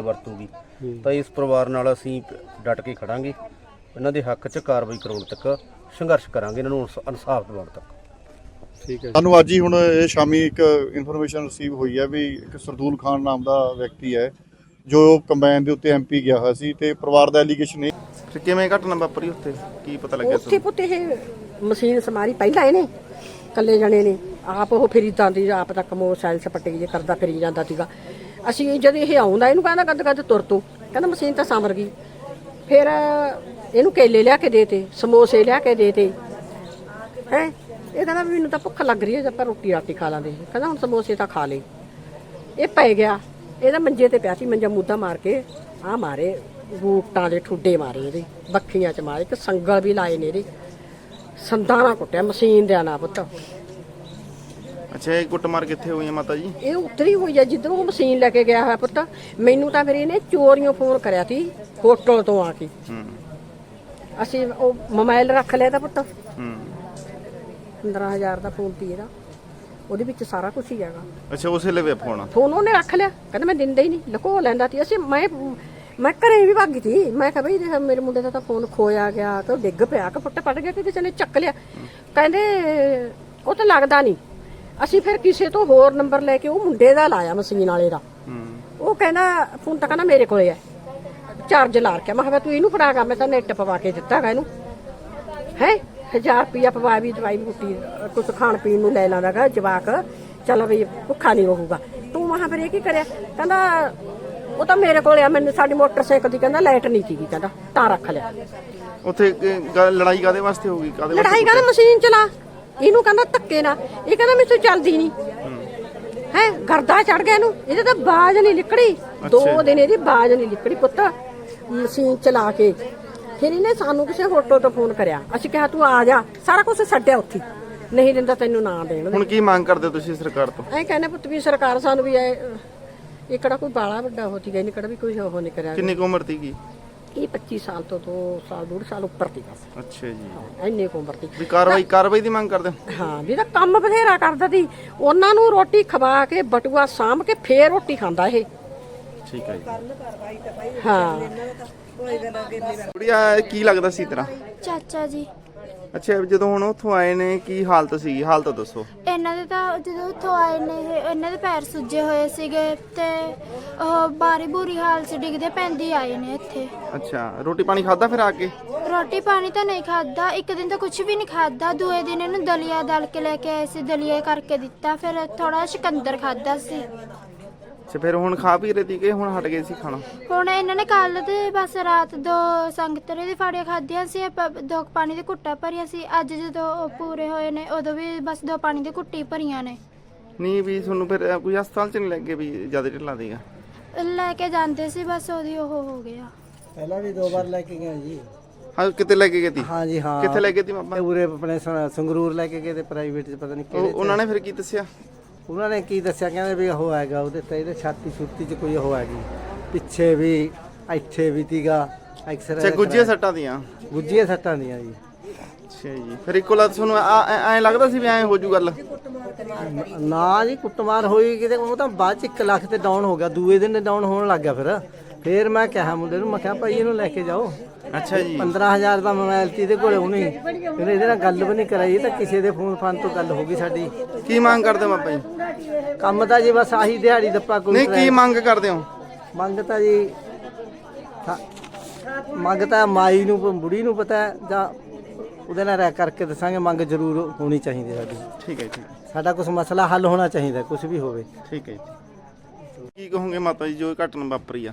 ਵਰਤੂਗੀ। ਤਾਂ ਇਸ ਪਰਿਵਾਰ ਨਾਲ ਅਸੀਂ ਡਟ ਕੇ ਖੜਾਂਗੇ। ਇਹਨਾਂ ਦੇ ਹੱਕ 'ਚ ਕਾਰਵਾਈ ਕਰਾਉਣ ਤੱਕ ਸੰਘਰਸ਼ ਕਰਾਂਗੇ ਇਹਨਾਂ ਨੂੰ ਇਨਸ- ਇਨਸਾਫ ਦਿਵਾਉਣ ਤੱਕ। ਠੀਕ ਹੈ ਸਾਨੂੰ ਅੱਜ ਹੀ ਹੁਣ ਇਹ ਸ਼ਾਮੀ ਇੱਕ ਇਨਫੋਰਮੇਸ਼ਨ ਰਿਸੀਵ ਹੋਈ ਹੈ ਵੀ ਇੱਕ ਸਰਦੂਲ ਖਾਨ ਨਾਮ ਦਾ ਵਿਅਕਤੀ ਹੈ ਜੋ ਕੰਬਾਈਨ ਦੇ ਉੱਤੇ ਐਮਪੀ ਗਿਆ ਹੋਇਆ ਸੀ ਤੇ ਪਰਿਵਾਰ ਦਾ ਐਲੀਗੇਸ਼ਨ ਇਹ ਤੇ ਕਿਵੇਂ ਘਟਨਾ ਵਾਪਰੀ ਉੱਥੇ? ਕੀ ਪਤਾ ਲੱਗਿਆ ਉੱਥੇ ਪੁੱਤ ਇਹ ਮਸ਼ੀਨ ਸਮਾਰੀ ਪਹਿਲਾਂ ਇਹਨੇ ਕੱਲੇ ਜਣੇ ਨੇ। ਆਪ ਉਹ ਫਿਰੀ ਜਾਂਦੀ ਆਪ ਤੱਕ ਮੋ ਸੈਲ ਸਪੱਟੀ ਜੇ ਕਰਦਾ ਫਿਰੀ ਜਾਂਦਾ ਸੀਗਾ। ਅਸੀਂ ਜਦ ਇਹ ਆਉਂਦਾ, ਇਹਨੂੰ ਕਹਿੰਦਾ ਗੱਦ ਗੱਦ ਤੁਰ ਤੂੰ। ਕਹਿੰਦਾ ਮਸ਼ੀਨ ਤਾਂ ਸਮਰ ਗਈ। ਫਿਰ ਇਹਨੂੰ ਕੇਲੇ ਲਿਆ ਕੇ ਦੇਤੇ ਸਮੋਸੇ ਲਿਆ ਕੇ ਦੇਤੇ ਹੈ? ਇਹ ਕਹਿੰਦਾ ਵੀ ਮੈਨੂੰ ਤਾਂ ਭੁੱਖ ਲੱਗ ਰਹੀ ਹੈ, ਜੇ ਆਪਾਂ ਰੋਟੀ ਰਾਤੀ ਖਾ ਲਾਂਦੇ। ਕਹਿੰਦਾ ਹੁਣ ਸਮੋਸੇ ਤਾਂ ਖਾ ਲੇ ਇਹ ਪੈ ਗਿਆ। ਇਹਦਾ ਮੰਜੇ ਤੇ ਪਿਆ ਸੀ, ਮੰਜਾ ਮੁੱਦਾ ਮਾਰ ਕੇ। ਆ ਮਾਰੇ ਬੂਟਾਂ ਦੇ ਠੁੱਡੇ ਮਾਰੇ ਇਹਦੇ। ਬੱਖੀਆਂ ਚ ਮਾਰੇ, ਇੱਕ ਸੰਗਲ ਵੀ ਲਾਏ ਨੇ ਇਹਦੇ। ਸੰਦਾਂ ਕੁੱਟਿਆ, ਮਸ਼ੀਨ ਦੇ ਨਾ ਪੁੱਤ। ਅੱਛਾ ਇਹ ਕੁੱਟਮਾਰ ਕਿੱਥੇ ਹੋਈ ਹੈ ਮਾਤਾ ਜੀ? ਇਹ ਉਤਰੀ ਹੋਈ ਆ ਜਿੱਧਰੋਂ ਉਹ ਮਸ਼ੀਨ ਲੈ ਕੇ ਗਿਆ ਹੋਇਆ ਪੁੱਤ। ਮੈਨੂੰ ਤਾਂ ਫਿਰ ਇਹਨੇ ਚੋਰੀਆਂ ਫੋਨ ਕਰਿਆ ਸੀ ਹੋਟਲ ਤੋਂ ਆ ਕੇ। ਹੂੰ। ਅਸੀਂ ਉਹ ਮੋਬਾਈਲ ਰੱਖ ਲਿਆ ਤਾਂ ਪੁੱਤ। ਹੂੰ। 15000 ਦਾ ਫੋਨ ਸੀ ਇਹਦਾ। ਉਹਦੇ ਵਿੱਚ ਸਾਰਾ ਕੁਝ ਹੀ ਹੈਗਾ। ਅੱਛਾ ਉਸੇ ਲਵੇ ਫੋਨ ਫੋਨ ਉਹਨੇ ਰੱਖ ਲਿਆ। ਕਹਿੰਦਾ ਮੈਂ ਦਿੰਦਾ ਹੀ ਨਹੀਂ ਲਕੋ ਲੈਂਦਾ ਸੀ। ਅਸੀਂ ਮੈਂ ਮੈਂ ਘਰੇ ਵੀ ਭੱਗੀ ਸੀ। ਮੈਂ ਕਿਹਾ ਬਈ ਦੇਖ ਮੇਰੇ ਮੁੰਡੇ ਦਾ ਤਾਂ ਫੋਨ ਖੋਇਆ ਗਿਆ ਉਹ ਡਿੱਗ ਪਿਆ। ਕਿ ਫੁੱਟ ਪੜ ਗਿਆ ਕਿ ਕਿਸੇ ਨੇ ਚੱਕ ਲਿਆ। ਕਹਿੰਦੇ ਉਹ ਤਾਂ ਲੱਗਦਾ ਨਹੀਂ। ਅਸੀਂ ਫਿਰ ਕਿਸੇ ਤੋਂ ਹੋਰ ਨੰਬਰ ਲੈ ਕੇ ਉਹ ਮੁੰਡੇ ਦਾ ਲਾਇਆ ਮਸ਼ੀਨ ਵਾਲੇ ਦਾ। ਉਹ ਕਹਿੰਦਾ ਫੋਨ ਤਾਂ ਕਹਿੰਦਾ ਮੇਰੇ ਕੋਲੇ ਹੈ। ਚਾਰਜ ਲਾ ਰੱਖਿਆ। ਮੈਂ ਕਿਹਾ ਤੂੰ ਇਹਨੂੰ ਫੜਾਗਾ ਮੈਂ ਤਾਂ ਨੈਟ ਪਵਾ ਕੇ ਦਿੱਤਾ ਹੈਗਾ ਇਹਨੂੰ। ਹੈ? 1000 ਰੁਪਿਆ ਪਵਾ ਵੀ ਦਵਾਈ ਬੂਟੀ ਕੁਝ ਖਾਣ ਪੀਣ ਨੂੰ ਲੈ ਲਾਂਦਾਗਾ ਜਵਾਕ। ਚਲ ਵੀ ਭੁੱਖਾ ਨਹੀਂ ਰਹੂਗਾ। ਤੂੰ ਮਹਾਂ ਫਿਰ ਇਹ ਕੀ ਕਰਿਆ? ਕਹਿੰਦਾ ਉਹ ਤਾਂ ਮੇਰੇ ਕੋਲੇ ਆ ਮੈਨੂੰ ਸਾਡੀ ਮੋਟਰਸਾਈਕਲ ਦੀ ਕਹਿੰਦਾ ਲਾਈਟ ਨਹੀਂ ਸੀਗੀ ਕਹਿੰਦਾ ਤਾਂ ਰੱਖ ਲਿਆ। ਉੱਥੇ ਕ- ਲੜਾਈ ਕਾਦੇ ਵਾਸਤੇ ਹੋ ਗਈ? ਕਾਦੇ ਲੜਾਈ ਕਹਿੰਦਾ ਮਸ਼ੀਨ ਚਲਾ ਇਹਨੂੰ ਕਹਿੰਦਾ ਧੱਕੇ ਨਾ ਇਹ ਕਹਿੰਦਾ ਮੈਨੂੰ ਚੱਲਦੀ ਨਹੀਂ। ਹੈ ਗਰਦਾ ਚੜ ਗਿਆ ਇਹਨੂੰ। ਇਹਦੇ ਤਾਂ ਬਾਜ ਨਹੀਂ ਨਿਕੜੀ ਦੋ ਦਿਨ ਇਹਦੀ ਬਾਜ ਨਹੀਂ ਨਿਕੜੀ ਪੁੱਤ। ਮਸ਼ੀਨ ਚਲਾ ਕੇ। ਫਿਰ ਇਹਨੇ ਸਾਨੂੰ ਕਿਸੇ ਹੋਟਲ ਤੋਂ ਫੋਨ ਕਰਿਆ। ਅਸੀਂ ਕਿਹਾ ਤੂੰ ਆ ਜਾ। ਸਾਰਾ ਕੁਝ ਛੱਡਿਆ ਉੱਥੇ। ਨਹੀਂ ਦਿੰਦਾ ਤੈਨੂੰ ਨਾ ਦੇਣ ਹੁਣ ਕੀ ਮੰਗ ਕਰਦੇ ਤੁਸੀਂ ਸਰਕਾਰ ਤੋਂ? ਐ ਕਹਿੰਦੇ ਪੁੱਤ ਵੀ ਸਰਕਾਰ ਸਾਨੂੰ ਵੀ ਐ ਇਹ ਕਿਹੜਾ ਕੋਈ ਬਾਲਾ ਵੱਡਾ ਹੋਤੀ ਗਈ ਨਹੀਂ ਕਿਹੜਾ ਵੀ ਕੋਈ ਉਹ ਨਹੀਂ ਕਰਿਆ। ਕਿੰਨੀ ਕੁ ਉਮਰ ਸੀਗੀ? ਇਹ 25 ਸਾਲ ਤੋਂ 2 ਸਾਲ ਡੂਢ ਸਾਲ ਉੱਪਰ ਦੀ ਬਸ। ਅੱਛਾ ਜੀ। ਇੰਨੇ ਕੁ ਉਮਰ ਦੀ ਵੀ ਕਾਰਵਾਈ ਕਾਰਵਾਈ ਦੀ ਮੰਗ ਕਰਦੇ ਹੋ? ਹਾਂ ਵੀ ਤਾਂ ਕੰਮ ਬਥੇਰਾ ਕਰਦਾ ਸੀ ਉਹਨਾਂ ਨੂੰ ਰੋਟੀ ਖਵਾ ਕੇ ਬਟੂਆ ਸਾਂਭ ਕੇ ਫੇਰ ਰੋਟੀ ਖਾਂਦਾ ਇਹ। ਠੀਕ ਹੈ ਜੀ। ਹਾਂ। ਕੁੜੀਆ ਕੀ ਲੱਗਦਾ ਸੀ ਤੇਰਾ? ਚਾਚਾ ਜੀ। ਅੱਛਾ ਜਦੋਂ ਹੁਣ ਉੱਥੋਂ ਆਏ ਨੇ ਕੀ ਹਾਲਤ ਸੀਗੀ ਹਾਲਤ ਦੱਸੋ। ਇਹਨਾਂ ਦੇ ਤਾਂ ਜਦੋਂ ਉੱਥੋਂ ਆਏ ਨੇ ਇਹ ਇਹਨਾਂ ਦੇ ਪੈਰ ਸੁੱਜੇ ਹੋਏ ਸੀਗੇ ਤੇ ਉਹ ਬਾਰੀ ਬੁਰੀ ਹਾਲ 'ਚ ਡਿੱਗਦੇ ਪੈਂਦੀ ਆਏ ਨੇ ਇੱਥੇ। ਅੱਛਾ ਰੋਟੀ ਪਾਣੀ ਖਾਦਾ ਫਿਰ ਆ ਕੇ? ਰੋਟੀ ਪਾਣੀ ਤਾਂ ਨਹੀਂ ਖਾਦਾ ਇੱਕ ਦਿਨ ਤਾਂ ਕੁਝ ਵੀ ਨਹੀਂ ਖਾਦਾ ਦੂਏ ਦਿਨ ਇਹਨੂੰ ਦਲੀਆ ਦਲ ਕੇ ਲੈ ਕੇ ਆਏ ਸੀ ਦਲੀਆ ਕਰਕੇ ਦਿੱਤਾ ਫਿਰ ਥੋੜਾ ਸ਼ਿਕੰਦਰ ਖਾਦਾ ਸੀ। ਅੱਛਾ ਫਿਰ ਹੁਣ ਖਾ ਪੀ ਰਹੇ ਸੀਗੇ ਹੁਣ ਹਟ ਗਏ ਸੀ ਖਾਣਾ। ਹੁਣ ਇਹਨਾਂ ਨੇ ਕੱਲ ਤੇ ਬਸ ਰਾਤ ਦੋ ਸੰਗਤਰੇ ਦੀ ਫਾੜੀਆਂ ਖਾਧੀਆਂ ਸੀ ਪ- ਦੋ ਕੁ ਪਾਣੀ ਦੀ ਘੁੱਟਾਂ ਭਰੀਆਂ ਸੀ ਅੱਜ ਜਦੋਂ ਉਹ ਪੂਰੇ ਹੋਏ ਨੇ ਉਦੋਂ ਵੀ ਬਸ ਦੋ ਪਾਣੀ ਦੀ ਘੁੱਟੀ ਭਰੀਆਂ ਨੇ। ਨਹੀਂ ਵੀ ਤੁਹਾਨੂੰ ਫਿਰ ਕੋਈ ਹਸਪਤਾਲ ਚ ਨਹੀਂ ਲੱਗੇ ਵੀ ਜ਼ਿਆਦਾ ਢਿੱਲਾ ਦੇਗਾ ਲੈ ਕੇ ਜਾਂਦੇ ਸੀ ਬਸ ਉਹਦੀ ਉਹ ਹੋ ਗਿਆ। ਪਹਿਲਾਂ ਵੀ ਦੋ ਵਾਰ ਲੈ ਕੇ ਗਏ ਜੀ। ਹਾਂ ਕਿਤੇ ਲੈ ਕੇ ਗਏ ਤੀ? ਹਾਂ ਜੀ ਹਾਂ। ਕਿੱਥੇ ਲੈ ਗਏ ਤੀ ਮਾਮਾ ਉਰੇ ਆਪਣੇ ਸੰ- ਸੰਗਰੂਰ ਲੈ ਕੇ ਗਏ ਤੇ ਪ੍ਰਾਈਵੇਟ ਚ ਪਤਾ ਨਹੀਂ ਉਹ ਕਿਹੜੇ ਉਹਨਾਂ ਨੇ ਫਿਰ ਕੀ ਦੱਸਿਆ? ਉਹਨਾਂ ਨੇ ਕੀ ਦੱਸਿਆ? ਕਹਿੰਦੇ ਵੀ ਉਹ ਹੈਗਾ ਉਹਦੇ ਤੇ ਇਹਦੇ ਛਾਤੀ ਛੁੱਤੀ ਚ ਕੋਈ ਉਹ ਹੈਗੀ। ਪਿੱਛੇ ਵੀ ਇੱਥੇ ਵੀ ਤੀਗਾ ਐਕਸਰੇ ਅੱਛਾ ਗੁੱਜੀਆਂ ਸੱਟਾਂ ਦੀਆਂ? ਗੁੱਜੀਆਂ ਸੱਟਾਂ ਦੀਆਂ ਜੀ। ਅੱਛਾ ਜੀ। ਫਿਰ ਇੱਕੋ ਲੱਤ ਤੁਹਾਨੂੰ ਐ ਲੱਗਦਾ ਸੀ ਵੀ ਐ ਹੋ ਜੂ ਗੱਲ? ਨਾ ਜੀ ਕੁੱਟਮਾਰ ਹੋਈ ਕਿਤੇ ਉਹ ਤਾਂ ਬਾਅਦ ਚ 1 ਲੱਖ ਤੇ ਡਾਊਨ ਹੋ ਗਿਆ ਦੂਏ ਦਿਨ ਡਾਊਨ ਹੋਣ ਲੱਗ ਗਿਆ ਫਿਰ। ਫਿਰ ਮੈਂ ਕਿਹਾ ਮੁੰਡੇ ਨੂੰ ਮੈਂ ਕਿਹਾ ਭਾਈ ਇਹਨੂੰ ਲੈ ਕੇ ਜਾਓ। ਅੱਛਾ ਜੀ। 15000 ਦਾ ਮੋਬਾਈਲ ਸੀ ਇਹਦੇ ਕੋਲੇ ਉਹਨੇ ਇਹਨੇ ਇਹਦੇ ਨਾਲ ਗੱਲ ਵੀ ਨਹੀਂ ਕਰਾਈ ਇਹ ਤਾਂ ਕਿਸੇ ਦੇ ਫੋਨ ਫਾਨ ਤੋਂ ਗੱਲ ਹੋ ਗਈ ਸਾਡੀ। ਕੀ ਮੰਗ ਕਰਦੇ ਹੋ ਮਾਪਾ ਜੀ? ਕੰਮ ਤਾਂ ਜੀ ਬਸ ਆਹੀ ਦਿਹਾੜੀ ਦੱਪਾ ਕੋਈ ਨਹੀਂ ਕੀ ਮੰਗ ਕਰਦੇ ਹੋ? ਮੰਗ ਤਾਂ ਜੀ ਥਾ- ਮੰਗ ਤਾਂ ਮਾਈ ਨੂੰ ਬੁੜੀ ਨੂੰ ਪਤਾ ਹੈ ਜਾਂ ਉਹਦੇ ਨਾਲ ਰਹਿ ਕਰਕੇ ਦੱਸਾਂਗੇ ਮੰਗ ਜ਼ਰੂਰ ਹੋਣੀ ਚਾਹੀਦੀ ਸਾਡੀ। ਠੀਕ ਹੈ ਠੀਕ ਹੈ, ਸਾਡਾ ਕੁਝ ਮਸਲਾ ਹੱਲ ਹੋਣਾ ਚਾਹੀਦਾ ਕੁਝ ਵੀ ਹੋਵੇ। ਠੀਕ ਹੈ ਜੀ। ਕੀ ਕਹੋਗੇ ਮਾਤਾ ਜੀ ਜੋ ਇਹ ਘਟਨਾ ਵਾਪਰੀ ਆ?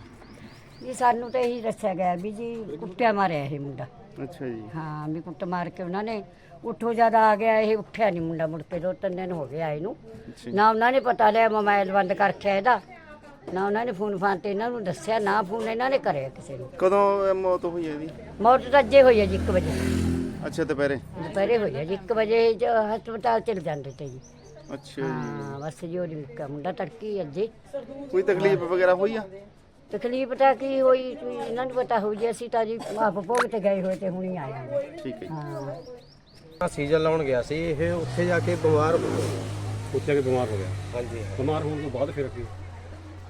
ਜੀ ਸਾਨੂੰ ਤਾਂ ਇਹੀ ਦੱਸਿਆ ਗਿਆ ਵੀ ਜੀ ਕੁੱਟਿਆ ਮਾਰਿਆ ਇਹ ਮੁੰਡਾ। ਅੱਛਾ ਜੀ। ਹਾਂ ਵੀ ਕੁੱਟ ਮਾਰ ਕੇ ਉਹਨਾਂ ਨੇ ਉੱਠੋ ਜ਼ਿਆਦਾ ਆ ਗਿਆ ਇਹ ਉੱਠਿਆ ਨਹੀਂ ਮੁੰਡਾ ਮੁੜ ਕੇ ਦੋ ਤਿੰਨ ਦਿਨ ਹੋ ਗਏ ਆਏ ਨੂੰ ਨਾ ਉਹਨਾਂ ਨੇ ਪਤਾ ਲਿਆ ਮੋਬਾਈਲ ਬੰਦ ਕਰਕੇ ਇਹਦਾ। ਨਾ ਉਹਨਾਂ ਨੇ ਫੋਨ ਫਾਨ ਤੇ ਇਹਨਾਂ ਨੂੰ ਦੱਸਿਆ ਨਾ ਫੋਨ ਇਹਨਾਂ ਨੇ ਕਰਿਆ ਕਿਸੇ ਨੂੰ। ਕਦੋਂ ਇਹ ਮੌਤ ਹੋਈ ਹੈ ਇਹਦੀ ਮੌਤ ਤਾਂ ਅੱਜੇ ਹੋਈ ਹੈ ਜੀ 1 ਵਜੇ। ਅੱਛਾ ਦੁਪਹਿਰੇ? ਦੁਪਹਿਰੇ ਹੋਈ ਹੈ ਜੀ 1 ਵਜੇ ਜ- ਹਸਪਤਾਲ ਚਲ ਜਾਂਦੇ ਤੇ ਜੀ। ਅੱਛਾ ਜੀ। ਹਾਂ ਬਸ ਜੀ ਉਹ ਮੁੰਡਾ ਤੜਕੀ ਅੱਜੇ। ਕੋਈ ਤਕਲੀਫ ਵਗੈਰਾ ਹੋਈ ਆ? ਤਕਲੀਫ ਤਾਂ ਕੀ ਹੋਈ? ਕੋਈ ਇਹਨਾਂ ਨੂੰ ਪਤਾ ਹੋਈ ਜੀ ਅਸੀਂ ਤਾਂ ਜੀ ਆਪ ਭੋਗ ਤੇ ਗਏ ਹੋਏ ਤੇ ਹੁਣੀ ਆਏ ਹਾਂ। ਠੀਕ ਹੈ ਜੀ। ਹਾਂ। ਸੀਜ਼ਨ ਲਾਉਣ ਗਿਆ ਸੀ ਇਹ ਉੱਥੇ ਜਾ ਕੇ ਬਿਮਾਰ ਹੋ ਗਿਆ। ਉੱਥੇ ਕੇ ਬਿਮਾਰ ਹੋ ਗਿਆ? ਹਾਂਜੀ ਬਿਮਾਰ ਹੋਣ ਤੋਂ ਬਾਅਦ ਫਿਰ ਕੀ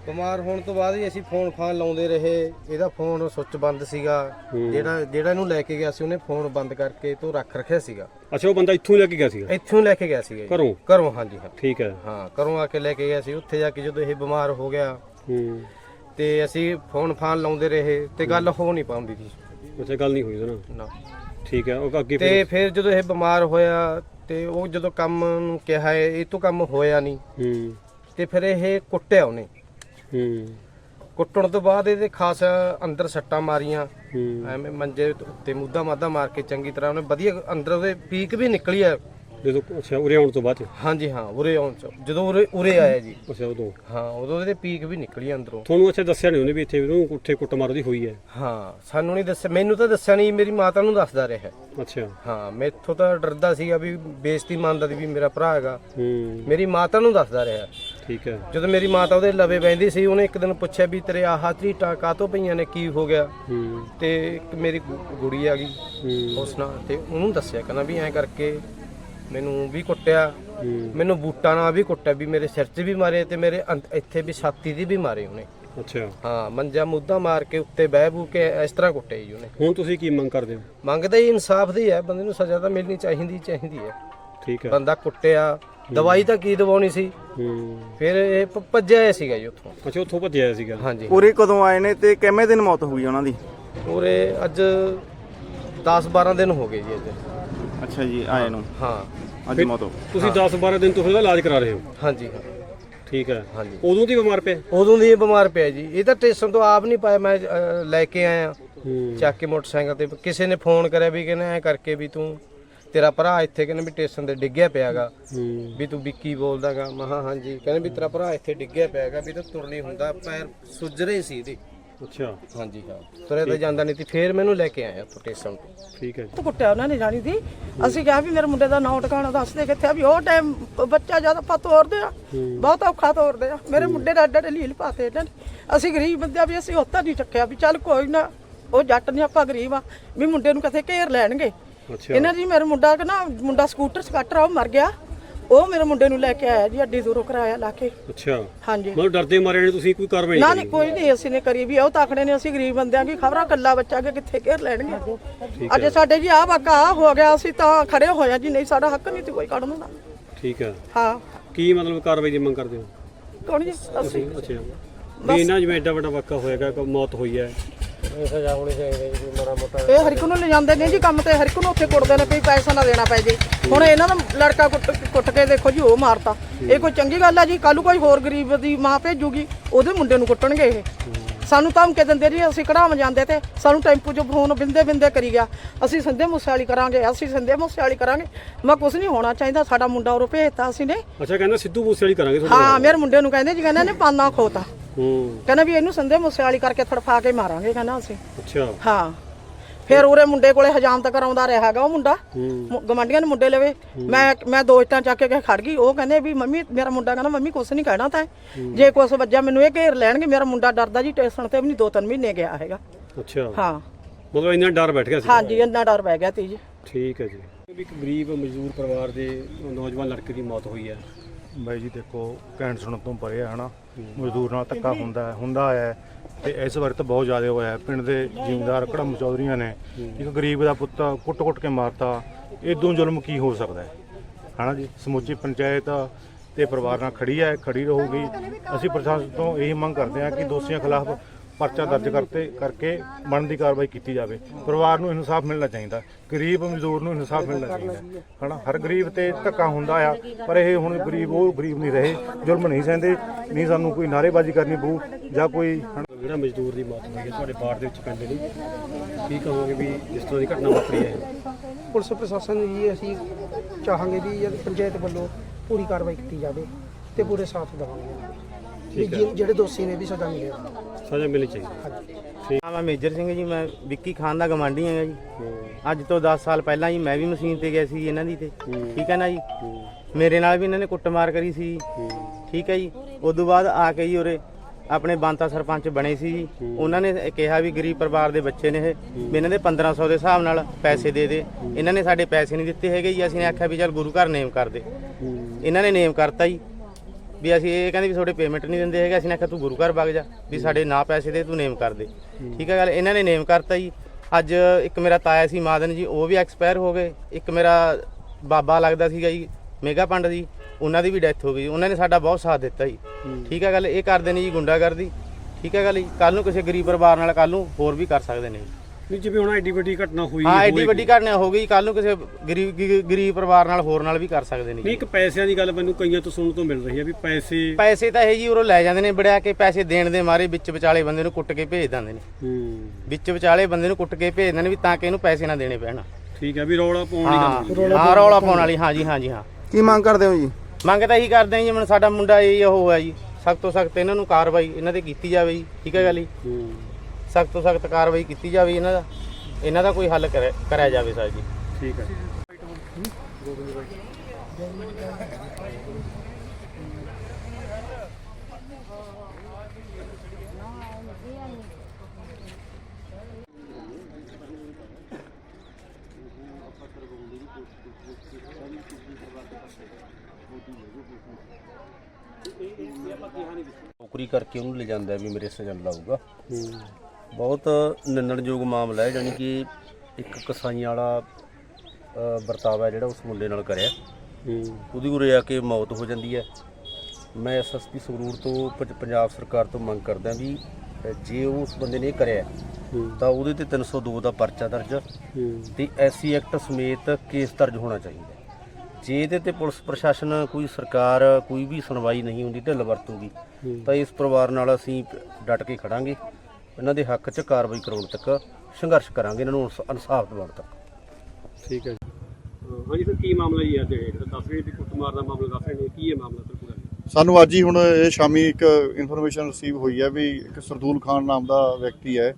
ਬਿਮਾਰ ਹੋਣ ਤੋਂ ਬਾਅਦ ਹੀ ਅਸੀਂ ਫੋਨ ਫਾਨ ਲਾਉਂਦੇ ਰਹੇ। ਇਹਦਾ ਫੋਨ ਸੁੱਚ ਬੰਦ ਸੀਗਾ। ਜਿਹੜਾ ਜਿਹੜਾ ਇਹਨੂੰ ਲੈ ਕੇ ਗਿਆ ਸੀ ਉਹਨੇ ਫੋਨ ਬੰਦ ਕਰਕੇ ਤੋਂ ਰੱਖ ਰੱਖਿਆ ਸੀਗਾ। ਅੱਛਾ ਉਹ ਬੰਦਾ ਇੱਥੋਂ ਲੈ ਕੇ ਗਿਆ ਸੀਗਾ? ਇੱਥੋਂ ਲੈ ਕੇ ਗਿਆ ਸੀਗਾ ਜੀ। ਘਰੋਂ? ਘਰੋਂ ਹਾਂਜੀ ਹਾਂ। ਠੀਕ ਹੈ। ਹਾਂ ਘਰੋਂ ਆ ਕੇ ਲੈ ਕੇ ਗਿਆ ਸੀ। ਉੱਥੇ ਜਾ ਕੇ ਜਦੋਂ ਇਹ ਬਿਮਾਰ ਹੋ ਗਿਆ ਹੂੰ। ਤੇ ਅਸੀਂ ਫੋਨ ਫਾਨ ਲਾਉਂਦੇ ਰਹੇ ਤੇ ਗੱਲ ਹੋ ਨਹੀਂ ਪਾਉਂਦੀ ਸੀ। ਅੱਛਾ ਗੱਲ ਨਹੀਂ ਹੋਈ ਨਾ। ਠੀਕ ਹੈ ਉਹ ਅੱਗੇ ਤੇ ਫਿਰ ਫਿਰ ਜਦੋਂ ਇਹ ਬਿਮਾਰ ਹੋਇਆ ਤੇ ਉਹ ਜਦੋਂ ਕੰਮ ਨੂੰ ਕਿਹਾ ਇਹ ਤੋਂ ਕੰਮ ਹੋਇਆ ਨਹੀਂ। ਹੂੰ। ਤੇ ਫਿਰ ਇਹ ਕੁੱਟਿਆ ਉਹਨੇ। ਹੂੰ। ਕੁੱਟਣ ਤੋਂ ਬਾਅਦ ਇਹਦੇ ਖਾਸ ਅੰਦਰ ਸੱਟਾਂ ਮਾਰੀਆਂ। ਹੂੰ। ਐਵੇਂ ਮੰਜੇ ਉੱਤੇ ਮੁੱਦਾ ਮਾਦਾ ਮਾਰ ਕੇ ਚੰਗੀ ਤਰ੍ਹਾਂ ਉਹਨੇ ਵਧੀਆ ਅੰਦਰ ਉਹਦੇ ਪੀਕ ਵੀ ਨਿਕਲੀ ਆ। ਜਦੋਂ ਅੱਛਾ ਉਰੇ ਆਉਣ ਤੋਂ ਬਾਅਦ ਚ? ਹਾਂਜੀ ਹਾਂ ਉਰੇ ਆਉਣ ਚ। ਜਦੋਂ ਉਰੇ ਉਰੇ ਆਇਆ ਜੀ। ਅੱਛਾ ਉਦੋਂ? ਹਾਂ ਉਦੋਂ ਇਹਦੇ ਪੀਕ ਵੀ ਨਿਕਲੀ ਅੰਦਰੋਂ। ਤੁਹਾਨੂੰ ਅੱਛਾ ਦੱਸਿਆ ਨਹੀਂ ਉਹਨੇ ਵੀ ਇੱਥੇ ਉਹਨੂੰ ਉੱਥੇ ਕੁੱਟ ਮਾਰਦੀ ਹੋਈ ਹੈ? ਹਾਂ ਸਾਨੂੰ ਨਹੀਂ ਦੱਸਿਆ। ਮੈਨੂੰ ਤਾਂ ਦੱਸਿਆ ਨਹੀਂ ਮੇਰੀ ਮਾਤਾ ਨੂੰ ਦੱਸਦਾ ਰਿਹਾ। ਅੱਛਾ। ਹਾਂ ਮੈਥੋਂ ਤਾਂ ਡਰਦਾ ਸੀਗਾ ਵੀ ਬੇਇੱਜ਼ਤੀ ਮੰਨਦਾ ਸੀ ਵੀ ਮੇਰਾ ਭਰਾ ਹੈਗਾ। ਹੂੰ। ਮੇਰੀ ਮਾਤਾ ਨੂੰ ਦੱਸਦਾ ਰਿਹਾ। ਠੀਕ ਹੈ। ਜਦੋਂ ਮੇਰੀ ਮਾਤਾ ਉਹਦੇ ਲਵੇ ਬੈੰਦੀ ਸੀ ਉਹਨੇ ਇੱਕ ਦਿਨ ਪੁੱਛਿਆ ਵੀ ਤੇਰੇ ਆਹ ਝਰੀਟਾਂ ਕਾਤੋਂ ਪਈਆਂ ਨੇ ਕੀ ਹੋ ਗਿਆ? ਹੂੰ। ਤੇ ਇੱਕ ਮੇਰੀ ਗੁ- ਗੁੜੀ ਆ ਗਈ ਹੂੰ। ਉਸ ਨਾਲ ਤੇ ਉਹਨੂੰ ਦੱਸਿਆ ਕਹਿੰਦਾ ਵੀ ਐਂ ਕਰਕੇ ਮੈਨੂੰ ਵੀ ਕੁੱਟਿਆ ਹੂੰ। ਮੈਨੂੰ ਬੂਟਾਂ ਨਾਲ ਵੀ ਕੁੱਟਿਆ ਵੀ ਮੇਰੇ ਸਿਰ 'ਚ ਵੀ ਮਾਰੇ ਤੇ ਮੇਰੇ ਅੰਦ- ਇੱਥੇ ਵੀ ਛਾਤੀ ਦੀ ਵੀ ਮਾਰੇ ਉਹਨੇ। ਅੱਛਾ। ਹਾਂ ਮੰਜਾ ਮੁੱਦਾ ਮਾਰ ਕੇ ਉੱਤੇ ਬਹਿ ਬੂ ਕੇ ਇਸ ਤਰ੍ਹਾਂ ਕੁੱਟਿਆ ਜੀ ਉਹਨੇ। ਹੁਣ ਤੁਸੀਂ ਕੀ ਮੰਗ ਕਰਦੇ ਹੋ? ਮੰਗਦਾ ਹੀ ਇਨਸਾਫ ਦੀ ਹੈ ਬੰਦੇ ਨੂੰ ਸਜ਼ਾ ਤਾਂ ਮਿਲਣੀ ਚਾਹੀਦੀ ਚਾਹੀਦੀ ਹੈ। ਠੀਕ ਹੈ। ਬੰਦਾ ਕੁੱਟਿਆ ਦਵਾਈ ਤਾਂ ਕੀ ਦਵਾਉਣੀ ਸੀ? ਹੂੰ। ਫਿਰ ਇਹ ਭ- ਭੱਜਿਆ ਹੋਇਆ ਸੀਗਾ ਜੀ ਉੱਥੋਂ। ਅੱਛਾ ਉੱਥੋਂ ਭੱਜਿਆ ਆਇਆ ਸੀਗਾ। ਹਾਂਜੀ। ਉਰੇ ਕਦੋਂ ਆਏ ਨੇ ਤੇ ਕਿੰਨੇ ਦਿਨ ਮੌਤ ਹੋਈ ਉਹਨਾਂ ਦੀ? ਪੂਰੇ ਅੱਜ 10 12 ਦਿਨ ਹੋ ਗਏ ਜੀ ਅੱਜ। ਅੱਛਾ ਜੀ ਆਏ ਨੂੰ। ਹਾਂ। ਅੱਜ ਮੌਤ ਹੋ ਤੁਸੀਂ 10 12 ਦਿਨ ਤੋਂ ਫਿਰ ਉਹਦਾ ਇਲਾਜ ਕਰਾ ਰਹੇ ਹੋ? ਹਾਂਜੀ ਹਾਂ। ਠੀਕ ਹੈ। ਹਾਂਜੀ। ਉਦੋਂ ਦੀ ਬਿਮਾਰ ਪਿਆ? ਉਦੋਂ ਦੀ ਇਹ ਬਿਮਾਰ ਪਿਆ ਜੀ। ਇਹ ਤਾਂ ਸਟੇਸ਼ਨ ਤੋਂ ਆਪ ਨਹੀਂ ਪਾਇਆ। ਮੈਂ ਅਹ, ਲੈ ਕੇ ਆਇਆ। ਹੂੰ। ਚੱਕ ਕੇ ਮੋਟਰਸਾਈਕਲ ਤੇ। ਕਿਸੇ ਨੇ ਫੋਨ ਕਰਿਆ ਵੀ ਕਹਿੰਦੇ ਐ ਕਰਕੇ ਵੀ ਤੂੰ ਤੇਰਾ ਭਰਾ ਇੱਥੇ ਕਹਿੰਦੇ ਵੀ ਸਟੇਸ਼ਨ ਤੇ ਡਿੱਗਿਆ ਪਿਆਗਾ। ਹੂੰ। ਵੀ ਤੂੰ ਵਿੱਕੀ ਬੋਲਦਾਗਾ। ਮਹਾ ਹਾਂਜੀ। ਕਹਿੰਦੇ ਵੀ ਤੇਰਾ ਭਰਾ ਇੱਥੇ ਡਿੱਗਿਆ ਪਿਆਗਾ ਵੀ ਤਾਂ ਤੁਰ ਨਹੀਂ ਹੁੰਦਾ। ਪੈਰ ਸੁੱਜ ਰਹੇ ਸੀ ਇਹਦੇ। ਅੱਛਾ। ਹਾਂਜੀ ਹਾਂ। ਤੁਰਿਆ ਤਾਂ ਜਾਂਦਾ ਨਹੀਂ ਸੀ ਫੇਰ ਮੈਨੂੰ ਲੈ ਕੇ ਆਇਆ ਉੱਥੋਂ ਸਟੇਸ਼ਨ ਤੋਂ। ਠੀਕ ਹੈ ਜੀ। ਤੋਂ ਕੁੱਟਿਆ ਉਹਨਾਂ ਨੇ ਜਾਣੀ ਦੀ। ਅਸੀਂ ਕਿਹਾ ਵੀ ਮੇਰੇ ਮੁੰਡੇ ਦਾ ਨਾਂ ਟਿਕਾਣਾ ਦੱਸ ਦੇ ਕਿੱਥੇ ਆ ਵੀ ਉਹ ਟਾਈਮ ਬੱਚਾ ਜਦ ਆਪਾਂ ਤੋਰਦੇ ਆ ਬਹੁਤ ਔਖਾ ਤੋਰਦੇ ਆ। ਮੇਰੇ ਮੁੰਡੇ ਦਾ ਅੱਡਾ ਪਾਤੇ ਇਹਨਾਂ ਨੇ। ਅਸੀਂ ਗਰੀਬ ਬੰਦੇ ਆ ਵੀ ਅਸੀਂ ਉੱਤਾ ਨਹੀਂ ਚੱਕਿਆ ਵੀ ਚੱਲ ਕੋਈ ਨਾ ਉਹ ਜੱਟ ਨਹੀਂ ਆਪਾਂ ਗਰੀਬ ਆ ਵੀ ਮੁੰਡੇ ਨੂੰ ਕਿਥੇ ਘੇਰ ਲੈਣਗੇ। ਅੱਛਾ। ਇਹਨਾਂ ਜੀ ਮੇਰੇ ਮੁੰਡਾ ਕਿ ਨਾ ਮੁੰਡਾ ਸਕੂਟਰ ਸਕਾਟਰ ਆ ਉਹ ਮਰ ਗਿਆ। ਉਹ ਮੇਰੇ ਮੁੰਡੇ ਨੂੰ ਲੈ ਕੇ ਆਇਆ ਜੀ ਅੱਡੀ ਦੂਰੋਂ ਕਰਾਇਆ ਲਾ ਕੇ। ਅੱਛਾ। ਹਾਂਜੀ। ਮਤਲਬ ਡਰਦੇ ਮਾਰੇ ਨੇ ਤੁਸੀਂ ਕੋਈ ਕਾਰਵਾਈ ਨਾ ਨਹੀਂ ਨਹੀਂ ਕੋਈ ਨਹੀਂ ਅਸੀਂ ਨੇ ਕਰੀ ਵੀ ਉਹ ਤਾਕੜੇ ਨੇ ਅਸੀਂ ਗਰੀਬ ਬੰਦਿਆਂ ਕੀ ਖਬਰਾਂ ਕੱਲਾ ਬੱਚਾ ਕਿ ਕਿੱਥੇ ਘੇਰ ਲੈਣਗੇ? ਅੱਜ ਸਾਡੇ ਜੀ ਆ ਵਾਕਾ ਹੋ ਗਿਆ ਅਸੀਂ ਤਾਂ ਖੜੇ ਹੋਇਆ ਜੀ ਨਹੀਂ ਸਾਡਾ ਹੱਕ ਨਹੀਂ ਤੇ ਕੋਈ ਕੱਢਣ ਦਾ। ਠੀਕ ਹੈ। ਹਾਂ। ਕੀ ਮਤਲਬ ਕਾਰਵਾਈ ਦੀ ਮੰਗ ਕਰਦੇ ਹੋ? ਕੌਣ ਜੀ? ਅਸੀਂ। ਅੱਛਾ। ਵੀ ਇਹਨਾਂ ਜਿਵੇਂ ਐਡਾ ਵੱਡਾ ਵਾਕਾ ਹੋਏਗਾ ਕੋਈ ਮੌਤ ਹੋਈ ਹੈ। ਸਜ਼ਾ ਹੋਣੀ ਚਾਹੀਦੀ ਜੀ ਮਾੜਾ ਮੋਟਾ। ਇਹ ਹਰਿਕ ਨੂੰ ਲੈ ਜਾਂਦੇ ਨੇ ਜੀ ਕੰਮ ਤੇ ਹਰਿਕ ਨੂੰ ਉੱਥੇ ਕੁੱਟਦੇ ਨੇ ਕੋਈ ਪੈਸਾ ਨਾ ਦੇਣਾ ਪੈ ਜੇ। ਹੁਣ ਇਹਨਾਂ ਦਾ ਲੜਕਾ ਕੁੱਟ ਕੁੱਟ ਕੇ ਦੇਖੋ ਜੀ ਉਹ ਮਾਰਤਾ। ਇਹ ਕੋਈ ਚੰਗੀ ਗੱਲ ਆ ਜੀ ਕੱਲ ਕੋਈ ਹੋਰ ਗਰੀਬ ਦੀ ਮਾਂ ਭੇਜੂਗੀ ਉਹਦੇ ਮੁੰਡੇ ਨੂੰ ਕੁੱਟਣਗੇ ਇਹ। ਸਾਨੂੰ ਧਮਕੇ ਦਿੰਦੇ ਜੀ ਅਸੀਂ ਕਢਾਉਣ ਜਾਂਦੇ ਤੇ ਸਾਨੂੰ ਟੈਂਪੂ 'ਚ ਫੋਨ ਬਿੰਦੇ ਬਿੰਦੇ ਕਰੀ ਗਿਆ। ਅਸੀਂ ਸੰਦੇ ਮੂਸੇ ਵਾਲੀ ਕਰਾਂਗੇ ਅਸੀਂ ਸੰਦੇ ਮੂਸੇ ਵਾਲੀ ਕਰਾਂਗੇ। ਮੈਂ ਕੁਝ ਨਹੀਂ ਹੋਣਾ ਚਾਹੀਦਾ ਸਾਡਾ ਮੁੰਡਾ ਉਰੋਂ ਭੇਜਤਾ ਅਸੀਂ ਨੇ। ਅੱਛਾ ਕਹਿੰਦਾ ਸਿੱਧੂ ਮੂਸੇ ਵਾਲੀ ਕਰਾਂਗੇ ਹਾਂ ਮੇਰੇ ਮੁੰਡੇ ਨੂੰ ਕਹਿੰਦੇ ਜੀ ਕਹਿੰਦੇ ਨੇ ਪਾਨਾ ਖੋਤਾ। ਹੂੰ। ਕਹਿੰਦਾ ਵੀ ਇਹਨੂੰ ਸੰਦੇ ਮੂਸੇ ਵਾਲੀ ਕਰਕੇ ਥੜਫਾ ਕੇ ਮਾਰਾਂਗੇ ਕਹਿੰਦਾ ਅਸੀਂ। ਅੱਛਾ। ਹਾਂ। ਫਿਰ ਉਰੇ ਮੁੰਡੇ ਕੋਲੇ ਹਜਾਮਤ ਕਰਾਉਂਦਾ ਰਿਹਾ ਹੈਗਾ ਉਹ ਮੁੰਡਾ। ਗਵਾਂਡੀਆਂ ਦੇ ਮੁੰਡੇ ਲਵੇ। ਮੈਂ ਮੈਂ ਦੋ ਇੱਟਾਂ ਚੱਕ ਕੇ ਖੜ ਗਈ। ਉਹ ਕਹਿੰਦੇ ਵੀ ਮੰਮੀ ਮੇਰਾ ਮੁੰਡਾ ਕਹਿੰਦਾ ਮੰਮੀ ਕੁਛ ਨਹੀਂ ਕਹਿਣਾ ਤਾਂ ਜੇ ਕੁਛ ਵੱਜਾ ਮੈਨੂੰ ਇਹ ਘੇਰ ਲੈਣਗੇ। ਮੇਰਾ ਮੁੰਡਾ ਡਰਦਾ ਜੀ ਟੇਸਣ ਤੇ ਵੀ ਨਹੀਂ ਦੋ ਤਿੰਨ ਮਹੀਨੇ ਗਿਆ ਹੈਗਾ। ਅੱਛਾ। ਹਾਂ। ਮਤਲਬ ਇੰਨਾ ਡਰ ਬੈਠ ਗਿਆ ਸੀ। ਹਾਂਜੀ ਇੰਨਾ ਡਰ ਪੈ ਗਿਆ ਤੀ ਜੀ। ਠੀਕ ਹੈ ਜੀ। ਇੱਕ ਗਰੀਬ ਮਜ਼ਦੂਰ ਪਰਿਵਾਰ ਦੇ ਨੌਜਵਾਨ ਲੜਕੇ ਦੀ ਮੌਤ ਹੋਈ ਹੈ। ਬਾਈ ਜੀ ਦੇਖੋ ਕਹਿਣ ਸੁਣਨ ਤੋਂ ਪਰੇ ਹੈ ਹਨਾ? ਮਜ਼ਦੂਰ ਨਾਲ ਧੱਕਾ ਹੁੰਦਾ ਹੈ ਹੁੰਦਾ ਹੈ ਤੇ ਇਸ ਵਾਰ ਤਾਂ ਬਹੁਤ ਜ਼ਿਆਦਾ ਹੋਇਆ ਹੈ। ਪਿੰਡ ਦੇ ਜ਼ਿਮੀਂਦਾਰ ਕੜਮ ਚੌਧਰੀਆਂ ਨੇ ਇੱਕ ਗਰੀਬ ਦਾ ਪੁੱਤ ਕੁੱਟ-ਕੁੱਟ ਕੇ ਮਾਰਤਾ। ਇਦੋਂ ਜ਼ੁਲਮ ਕੀ ਹੋ ਸਕਦਾ ਹੈ? ਹਨਾ ਜੀ? ਸਮੁੱਚੀ ਪੰਚਾਇਤ ਤੇ ਪਰਿਵਾਰ ਨਾਲ ਖੜੀ ਹੈ ਖੜੀ ਰਹੂਗੀ। ਅਸੀਂ ਪ੍ਰਸ਼ਾਸਨ ਤੋਂ ਇਹੀ ਮੰਗ ਕਰਦੇ ਹਾਂ ਕਿ ਦੋਸ਼ੀਆਂ ਖਿਲਾਫ ਪਰਚਾ ਦਰਜ ਕਰਤੇ ਕਰਕੇ ਬਣਦੀ ਕਾਰਵਾਈ ਕੀਤੀ ਜਾਵੇ। ਪਰਿਵਾਰ ਨੂੰ ਇਨਸਾਫ ਮਿਲਣਾ ਚਾਹੀਦਾ। ਗਰੀਬ ਮਜ਼ਦੂਰ ਨੂੰ ਇਨਸਾਫ ਮਿਲਣਾ ਚਾਹੀਦਾ। ਹਨਾ? ਹਰ ਗਰੀਬ ਤੇ ਧੱਕਾ ਹੁੰਦਾ ਆ ਪਰ ਇਹ ਹੁਣ ਗਰੀਬ ਉਹ ਗਰੀਬ ਨਹੀਂ ਰਹੇ ਜ਼ੁਲਮ ਨਹੀਂ ਸਹਿੰਦੇ ਨਹੀਂ ਸਾਨੂੰ ਕੋਈ ਨਾਅਰੇਬਾਜ਼ੀ ਕਰਨੀ ਪਊ ਜਾਂ ਕੋਈ ਜਿਹੜਾ ਮਜ਼ਦੂਰ ਦੀ ਮੌਤ ਹੋਈ ਹੈ ਤੁਹਾਡੇ ਬਾੜ ਦੇ ਵਿੱਚ ਪਿੰਡ ਦੀ ਕੀ ਕਹੋਗੇ ਵੀ ਜਿਸ ਤਰ੍ਹਾਂ ਦੀ ਘਟਨਾ ਵਾਪਰੀ ਹੈ ਪੁਲਿਸ ਪ੍ਰਸ਼ਾਸਨ ਨੂੰ ਜੀ ਅਸੀਂ ਚਾਹਾਂਗੇ ਵੀ ਜਦ ਪੰਚਾਇਤ ਵੱਲੋਂ ਪੂਰੀ ਕਾਰਵਾਈ ਕੀਤੀ ਜਾਵੇ। ਤੇ ਪੂਰੇ ਸਾਥ ਦੇਵਾਂਗੇ। ਵੀ ਜਿ- ਜਿਹੜੇ ਦੋਸ਼ੀ ਨੇ ਵੀ ਸਜ਼ਾ ਮਿਲੇ। ਸਜ਼ਾ ਮਿਲਣੀ ਚਾਹੀਦੀ। ਮੈਂ ਮੇਜਰ ਸਿੰਘ ਜੀ ਮੈਂ ਵਿੱਕੀ ਖਾਨ ਦਾ ਗਵਾਂਢੀ ਹਾਂ ਜੀ। ਅੱਜ ਤੋਂ 10 ਸਾਲ ਪਹਿਲਾਂ ਜੀ ਮੈਂ ਵੀ ਮਸ਼ੀਨ ਤੇ ਗਿਆ ਸੀ ਇਹਨਾਂ ਦੀ ਤੇ। ਠੀਕ ਹੈ ਨਾ ਜੀ? ਮੇਰੇ ਨਾਲ ਵੀ ਇਹਨਾਂ ਨੇ ਕੁੱਟਮਾਰ ਕਰੀ ਸੀ। ਠੀਕ ਹੈ ਜੀ? ਉਸ ਤੋਂ ਬਾਅਦ ਆ ਕੇ ਜੀ ਉਰੇ ਆਪਣੇ ਬੰਤਾ ਸਰਪੰਚ ਬਣੇ ਸੀ ਜੀ। ਉਹਨਾਂ ਨੇ ਕਿਹਾ ਵੀ ਗਰੀਬ ਪਰਿਵਾਰ ਦੇ ਬੱਚੇ ਨੇ ਇਹ ਵੀ ਇਹਨਾਂ ਦੇ 1500 ਦੇ ਹਿਸਾਬ ਨਾਲ ਪੈਸੇ ਦੇ ਦੇ। ਇਹਨਾਂ ਨੇ ਸਾਡੇ ਪੈਸੇ ਨਹੀਂ ਦਿੱਤੇ ਹੈਗੇ ਜੀ। ਅਸੀਂ ਨੇ ਆਖਿਆ ਵੀ ਚੱਲ ਗੁਰੂ ਘਰ ਨੇਮ ਕਰ ਦੇ। ਇਹਨਾਂ ਨੇ ਨੇਮ ਕਰਤਾ ਜੀ। ਵੀ ਅਸੀਂ ਇਹ ਕਹਿੰਦੇ ਵੀ ਤੁਹਾਡੇ ਪੇਮੈਂਟ ਨਹੀਂ ਦਿੰਦੇ ਹੈਗੇ ਅਸੀਂ ਨੇ ਆਖਿਆ ਤੂੰ ਗੁਰੂ ਘਰ ਵਗ ਜਾ ਵੀ ਸਾਡੇ ਨਾ ਪੈਸੇ ਦੇ ਤੂੰ ਨੇਮ ਕਰ ਦੇ। ਠੀਕ ਹੈ ਗੱਲ ਇਹਨਾਂ ਨੇ ਨੇਮ ਕਰਤਾ ਜੀ। ਅੱਜ ਇੱਕ ਮੇਰਾ ਤਾਇਆ ਸੀ ਮਾਦਨ ਜੀ ਉਹ ਵੀ ਐਕਸਪਾਇਰ ਹੋ ਗਏ। ਇੱਕ ਮੇਰਾ ਬਾਬਾ ਲੱਗਦਾ ਸੀਗਾ ਜੀ ਮੇਗਾ ਪੰਡ ਜੀ ਉਹਨਾਂ ਦੀ ਵੀ ਡੈਥ ਹੋ ਗਈ। ਉਹਨਾਂ ਨੇ ਸਾਡਾ ਬਹੁਤ ਸਾਥ ਦਿੱਤਾ ਜੀ। ਠੀਕ ਹੈ ਗੱਲ ਇਹ ਕਰਦੇ ਨੇ ਜੀ ਗੁੰਡਾਗਰਦੀ। ਠੀਕ ਹੈ ਗੱਲ ਜੀ ਕੱਲ ਨੂੰ ਕਿਸੇ ਗਰੀਬ ਪਰਿਵਾਰ ਨਾਲ ਕੱਲ ਨੂੰ ਹੋਰ ਵੀ ਕਰ ਸਕਦੇ ਨੇ ਨਹੀਂ ਜਿਵੇਂ ਹੁਣ ਐਡੀ ਵੱਡੀ ਘਟਨਾ ਹੋਈ ਹਾਂ ਐਡੀ। ਵੱਡੀ ਘਟਨਾ ਹੋ ਗਈ ਕੱਲ ਨੂੰ ਕਿਸੇ ਗਰੀਬ ਗਰੀਬ ਪਰਿਵਾਰ ਨਾਲ ਹੋਰ ਨਾਲ ਵੀ ਕਰ ਸਕਦੇ ਨੇ ਨਹੀਂ। ਇੱਕ ਪੈਸਿਆਂ ਦੀ ਗੱਲ ਮੈਨੂੰ ਕਈਆਂ ਤੋਂ ਸੁਣਨ ਤੋਂ ਮਿਲ ਰਹੀ ਹੈ ਵੀ ਪੈਸੇ ਪੈਸੇ ਤਾਂ ਇਹ ਜੀ ਉਰੋਂ ਲੈ ਜਾਂਦੇ ਨੇ ਬੜਿਆ ਕੇ ਪੈਸੇ ਦੇਣ ਦੇ ਮਾਰੇ ਵਿੱਚ ਵਿਚਾਲੇ ਬੰਦੇ ਨੂੰ ਕੁੱਟ ਕੇ ਭੇਜ ਦਿੰਦੇ ਨੇ। ਹੂੰ। ਵਿੱਚ ਵਿਚਾਲੇ ਬੰਦੇ ਨੂੰ ਕੁੱਟ ਕੇ ਭੇਜ ਦਿੰਦੇ ਨੇ ਵੀ ਤਾਂ ਕਿ ਇਹਨੂੰ ਪੈਸੇ ਨਾ ਦੇਣੇ ਪੈਣ। ਠੀਕ ਹੈ ਵੀ ਰੌਲਾ ਪਾਉਣ ਦੀ ਗੱਲ ਹਾਂ। ਹਾਂ ਰੌਲਾ ਪਾਉਣ ਵਾਲੀ ਹਾਂ ਜੀ ਹਾਂ ਜੀ ਹਾਂ। ਕੀ ਮੰਗ ਕਰਦੇ ਹੋ ਜੀ? ਮੰਗ ਤਾਂ ਇਹੀ ਕਰਦੇ ਆ ਜੀ ਹੁਣ ਸਾਡਾ ਮੁੰਡਾ ਇਹ ਉਹ ਹੋਇਆ ਜੀ ਸਖਤ ਤੋਂ ਸਖਤ ਇਹਨਾਂ ਨੂੰ ਕਾਰਵਾਈ ਇਹਨਾਂ ਤੇ ਕੀਤੀ ਜਾਵੇ ਜੀ ਠੀਕ ਹੈ ਗੱਲ ਜੀ। ਹੂੰ। ਸਖਤ ਤੋਂ ਸਖਤ ਕਾਰਵਾਈ ਕੀਤੀ ਜਾਵੇ ਇਹਨਾਂ ਦਾ ਇਹਨਾਂ ਦਾ ਕੋਈ ਹੱਲ ਕਰਿਆ ਕਰਿਆ ਜਾਵੇ ਸਰ ਜੀ। ਠੀਕ ਹੈ। ਨੌਕਰੀ ਕਰਕੇ ਉਹਨੂੰ ਲੈ ਜਾਂਦਾ ਵੀ ਮੇਰੇ ਸਜਨ ਲਾਊਗਾ। ਬਹੁਤ ਨਿੰਦਣਯੋਗ ਮਾਮਲਾ ਹੈ ਜਾਣੀ ਕਿ ਇੱਕ ਕਸਾਈਆਂ ਵਾਲਾ ਅ, ਵਰਤਾਵਾ ਹੈ ਜਿਹੜਾ ਉਸ ਮੁੰਡੇ ਨਾਲ ਕਰਿਆ। ਉਹਦੀ ਉਰੇ ਆ ਕੇ ਮੌਤ ਹੋ ਜਾਂਦੀ ਹੈ। ਮੈਂ ਐਸਐਸਪੀ ਸੰਗਰੂਰ ਤੋਂ ਪੰਜ- ਪੰਜਾਬ ਸਰਕਾਰ ਤੋਂ ਮੰਗ ਕਰਦਾ ਵੀ ਅ, ਜੇ ਉਸ ਬੰਦੇ ਨੇ ਇਹ ਕਰਿਆ ਤਾਂ ਉਹਦੇ ਤੇ 302 ਦਾ ਪਰਚਾ ਦਰਜ ਤੇ ਐਸਸੀ ਐਕਟ ਸਮੇਤ ਕੇਸ ਦਰਜ ਹੋਣਾ ਚਾਹੀਦਾ ਜੇ ਇਹਦੇ ਤੇ ਪੁਲਿਸ ਪ੍ਰਸ਼ਾਸਨ ਕੋਈ ਸਰਕਾਰ ਕੋਈ ਵੀ ਸੁਣਵਾਈ ਨਹੀਂ ਹੁੰਦੀ ਢਿੱਲ ਵਰਤੂਗੀ ਤਾਂ ਇਸ ਪਰਿਵਾਰ ਨਾਲ ਅਸੀਂ ਡਟ ਕੇ ਖੜਾਂਗੇ। ਇਹਨਾਂ ਦੇ ਹੱਕ 'ਚ ਕਾਰਵਾਈ ਕਰਾਉਣ ਤੱਕ ਸੰਘਰਸ਼ ਕਰਾਂਗੇ ਇਹਨਾਂ ਨੂੰ ਇਨਸ- ਇਨਸਾਫ ਦਿਵਾਉਣ ਤੱਕ। ਠੀਕ ਹੈ ਜੀ। ਅਹ ਹਾਂਜੀ ਸਰ ਕੀ ਮਾਮਲਾ ਜੀ ਅੱਜ? ਇਹ ਜਿਹੜਾ ਦੱਸ ਰਹੇ ਕੁੱਟਮਾਰ ਦਾ ਮਾਮਲਾ ਦੱਸ ਰਹੇ ਨੇ। ਕੀ ਹੈ ਮਾਮਲਾ ਸਰ ਪੂਰਾ ਸਾਨੂੰ ਅੱਜ ਹੀ ਹੁਣ ਇਹ ਸ਼ਾਮੀ ਇੱਕ ਇਨਫੋਰਮੇਸ਼ਨ ਰਿਸੀਵ ਹੋਈ ਹੈ ਵੀ ਇੱਕ ਸਰਦੂਲ ਖਾਨ ਨਾਮ ਦਾ ਵਿਅਕਤੀ ਹੈ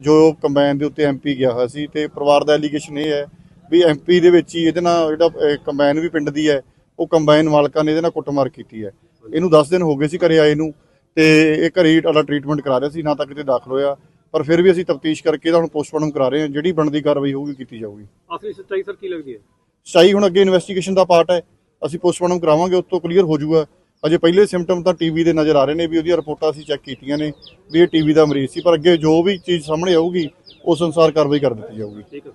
ਜੋ ਕੰਬਾਈਨ ਦੇ ਉੱਤੇ ਐਮਪੀ ਗਿਆ ਹੋਇਆ ਸੀ ਤੇ ਪਰਿਵਾਰ ਦਾ ਐਲੀਗੇਸ਼ਨ ਇਹ ਹੈ ਵੀ ਐਮਪੀ ਦੇ ਵਿੱਚ ਹੀ ਇਹਦੇ ਨਾਲ ਜਿਹੜਾ ਕੰਬਾਈਨ ਵੀ ਪਿੰਡ ਦੀ ਹੈ ਉਹ ਕੰਬਾਈਨ ਮਾਲਕਾਂ ਨੇ ਇਹਦੇ ਨਾਲ ਕੁੱਟਮਾਰ ਕੀਤੀ ਹੈ। ਇਹਨੂੰ 10 ਦਿਨ ਹੋ ਗਏ ਸੀ ਘਰੇ ਆਏ ਨੂੰ। ਤੇ ਇਹ ਘਰੇ ਹੀ ਵਾਲਾ ਟ੍ਰੀਟਮੈਂਟ ਕਰਾ ਰਿਹਾ ਸੀ ਨਾ ਤਾਂ ਕਿਤੇ ਦਾਖਲ ਹੋਇਆ ਪਰ ਫਿਰ ਵੀ ਅਸੀਂ ਤਫਤੀਸ਼ ਕਰਕੇ ਇਹਦਾ ਹੁਣ ਪੋਸਟਮਾਰਟਮ ਕਰਾ ਰਹੇ ਹਾਂ ਜਿਹੜੀ ਬਣਦੀ ਕਾਰਵਾਈ ਹੋਊਗੀ ਕੀਤੀ ਜਾਊਗੀ। ਅਸਲੀ ਸੱਚਾਈ ਸਰ ਕੀ ਲੱਗਦੀ ਹੈ? ਸਹੀ ਹੁਣ ਅੱਗੇ ਇਨਵੈਸਟੀਗੇਸ਼ਨ ਦਾ ਪਾਰਟ ਹੈ ਅਸੀਂ ਪੋਸਟਮਾਰਟਮ ਕਰਾਵਾਂਗੇ ਉਸ ਤੋਂ ਕਲੀਅਰ ਹੋ ਜਾਊਗਾ। ਅਜੇ ਪਹਿਲੇ ਸਿੰਪਟਮ ਤਾਂ ਟੀਵੀ ਦੇ ਨਜ਼ਰ ਆ ਰਹੇ ਨੇ ਵੀ ਉਹਦੀਆਂ ਰਿਪੋਰਟਾਂ ਅਸੀਂ ਚੈੱਕ ਕੀਤੀਆਂ ਨੇ ਵੀ ਇਹ ਟੀਵੀ ਦਾ ਮਰੀਜ਼ ਸੀ ਪਰ ਅੱਗੇ ਜੋ ਵੀ ਚੀਜ਼ ਸਾਹਮਣੇ ਆਊਗੀ ਉਸ ਅਨੁਸਾਰ ਕਾਰਵਾਈ ਕਰ ਦਿੱਤੀ ਜਾਊਗੀ। ਠੀਕ ਹੈ